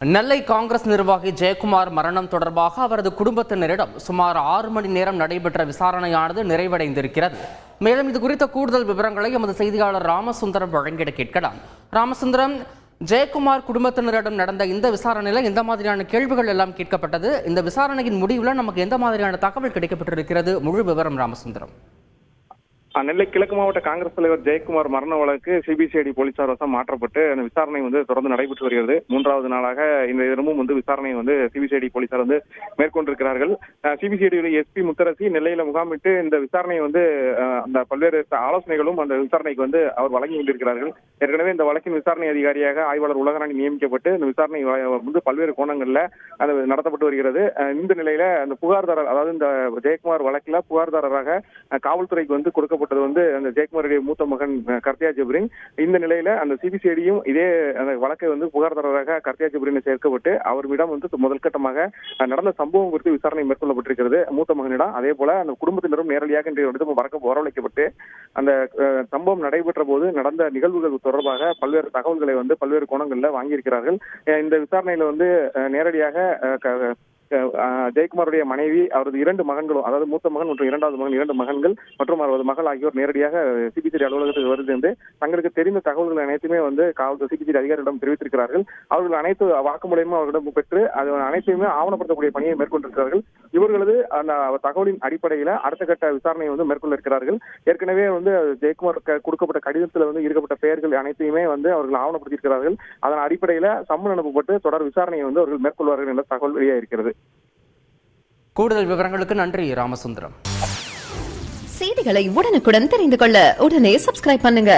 நெல்லை காங்கிரஸ் நிர்வாகி ஜெயக்குமார் மரணம் தொடர்பாக அவரது குடும்பத்தினரிடம் சுமார் ஆறு மணி நேரம் நடைபெற்ற விசாரணையானது நிறைவடைந்திருக்கிறது. மேலும் இது குறித்த கூடுதல் விவரங்களை எமது செய்தியாளர் ராமசுந்தரம் வழங்கிட கேட்கலாம். ராமசுந்தரம் ஜெயக்குமார் குடும்பத்தினரிடம் நடந்த இந்த விசாரணையில் எந்த மாதிரியான கேள்விகள் எல்லாம் கேட்கப்பட்டது? இந்த விசாரணையின் முடிவில் நமக்கு எந்த மாதிரியான தகவல் கிடைக்கப்பட்டிருக்கிறது? முழு விவரம் ராமசுந்தரம். நெல்லை கிழக்கு மாவட்ட காங்கிரஸ் தலைவர் ஜெயக்குமார் மரண வழக்கு சிபிசிஐடி போலீசார் வசம் மாற்றப்பட்டு அந்த விசாரணை வந்து தொடர்ந்து நடைபெற்று வருகிறது. மூன்றாவது நாளாக இந்த தினமும் வந்து விசாரணை வந்து சிபிசிஐடி போலீசார் வந்து மேற்கொண்டிருக்கிறார்கள். சிபிசிஐடி எஸ்பி முத்தரசி நெல்லையில முகாமிட்டு இந்த விசாரணையை வந்து அந்த பல்வேறு ஆலோசனைகளும் அந்த விசாரணைக்கு வந்து அவர் வழங்கி கொண்டிருக்கிறார்கள் ஏற்கனவே இந்த வழக்கின் விசாரணை அதிகாரியாக ஆய்வாளர் உலகராணி நியமிக்கப்பட்டு இந்த விசாரணை வந்து பல்வேறு கோணங்களில் அது நடத்தப்பட்டு வருகிறது. இந்த நிலையில அந்த புகார்தாரர் அதாவது இந்த ஜெயக்குமார் வழக்கில் புகார்தாரராக காவல்துறைக்கு வந்து கொடுக்கப்பட்டது வந்து அந்த ஜெயக்குமாருடைய மூத்த மகன் கர்த்தியா ஜெப்ரின். இந்த நிலையில அந்த சிபிசிஐடியும் இதே அந்த வழக்கை வந்து புகார்தாரராக கர்த்தியா ஜெப்ரினை சேர்க்கப்பட்டு அவரிடம் வந்து முதல் கட்டமாக நடந்த சம்பவம் குறித்து விசாரணை மேற்கொள்ளப்பட்டிருக்கிறது மூத்த மகனிடம் அதே போல அந்த குடும்பத்தினரும் நேரடியாக இன்றைய வந்து வரக்க வரவழைக்கப்பட்டு அந்த சம்பவம் நடைபெற்ற போது நடந்த நிகழ்வுகள் தொடர்பாக பல்வேறு தகவல்களை வந்து பல்வேறு கோணங்களில் வாங்கியிருக்கிறார்கள். இந்த விசாரணையில வந்து நேரடியாக க- ஜெயக்குமாருடைய மனைவி அவரது இரண்டு மகன்களும் அதாவது மூத்த மகன் மற்றும் இரண்டாவது மகன் இரண்டு மகன்கள் மற்றும் அவரது மகள் ஆகியோர் நேரடியாக சிபிசிடி அலுவலகத்துக்கு என்று தங்களுக்கு தெரிந்த தகவல்கள் அனைத்துமே வந்து காவல்துறை சிபிசிடி அதிகாரிகளிடம் தெரிவித்திருக்கிறார்கள். அவர்கள் அனைத்து வாக்குமூலமும் அவர்களிடம் பெற்று அது அனைத்தையுமே ஆவணப்படுத்தக்கூடிய பணியை மேற்கொண்டிருக்கிறார்கள். இவர்களது அந்த தகவலின் அடிப்படையில அடுத்த கட்ட விசாரணையை வந்து மேற்கொள்ள இருக்கிறார்கள். ஏற்கனவே வந்து ஜெயக்குமார் க- கொடுக்கப்பட்ட கடிதத்தில் வந்து இருக்கப்பட்ட பெயர்கள் அனைத்தையுமே வந்து அவர்கள் ஆவணப்படுத்தியிருக்கிறார்கள். அதன் அடிப்படையில சம்மன் அனுப்பப்பட்டு தொடர் விசாரணையை வந்து அவர்கள் மேற்கொள்வார்கள் என்ற தகவல் வெளியாயிருக்கிறது கூடுதல் விவரங்களுக்கு நன்றி ராமசுந்தரம். செய்திகளை உடனுக்குடன் தெரிந்து கொள்ள உடனே சப்ஸ்கிரைப் பண்ணுங்க.